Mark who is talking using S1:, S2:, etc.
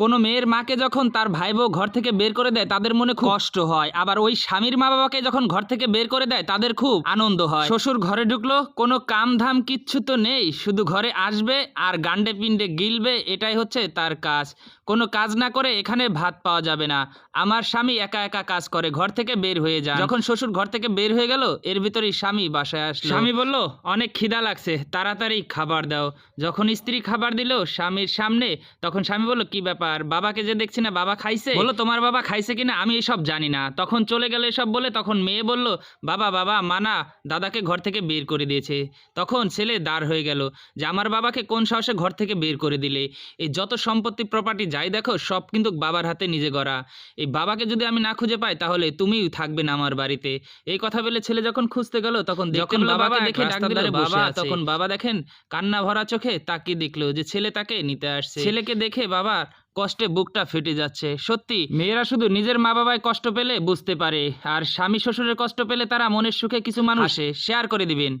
S1: কোনো মেয়ের মাকে যখন তার ভাই বউ ঘর থেকে বের করে দেয়, তাদের মনে খুব কষ্ট হয়। আবার ওই স্বামীর মা বাবাকে যখন ঘর থেকে বের করে দেয়, তাদের খুব আনন্দ হয়। শ্বশুর ঘরে ঢুকলো, কোনো কাম ধাম কিচ্ছু তো নেই, শুধু ঘরে আসবে আর গান্ডে পিণ্ডে গিলবে, এটাই হচ্ছে তার কাজ। কোনো কাজ না করে এখানে ভাত পাওয়া যাবে না। আমার স্বামী একা একা কাজ করে, ঘর থেকে বের হয়ে যায় যখন শ্বশুর ঘর থেকে বের হয়ে গেল, এর ভিতরেই স্বামী বাসায় আসলো। স্বামী বলল, অনেক খিদা লাগছে, তাড়াতাড়ি খাবার দাও। যখন স্ত্রী খাবার দিল স্বামীর সামনে, তখন স্বামী বলল, কি ব্যাপার? বাবাকে যে দেখছি না বাবা খাইছে? বলল তোমার বাবা খাইছে কিনা? আমি এসব জানি না। তখন চলে গেল এসব বলে তখন মেয়ে বলল বাবা বাবা মানা দাদাকে ঘর থেকে বের করে দিয়েছে। তখন ছেলে দাঁড় হয়ে গেল যে আমার বাবাকে কোন সাহসে ঘর থেকে বের করে দিলে? এই যত সম্পত্তি প্রপার্টি যাই দেখো সব কিন্তু বাবার হাতে নিজে গড়া। এই বাবাকে যদি আমি না খুঁজে পাই তাহলে তুমিও থাকবে না আমার বাড়িতে। এই কথা বলে ছেলে যখন খুঁজতে গেল তখন যখন বাবাকে দেখে ডাক দিল বাবা তখন বাবা দেখেন কান্না ভরা চোখে তাকিয়ে দেখল যে ছেলে তাকে নিতে আসছে। ছেলেকে দেখে বাবা কষ্টে বুকটা ফেটে যাচ্ছে। সত্যি মেয়েরা শুধু নিজের মা বাবায় কষ্ট পেলে বুঝতে পারে আর স্বামী শ্বশুরের কষ্ট পেলে তারা মনের সুখে কিছু মানুষে শেয়ার করে দিবেন।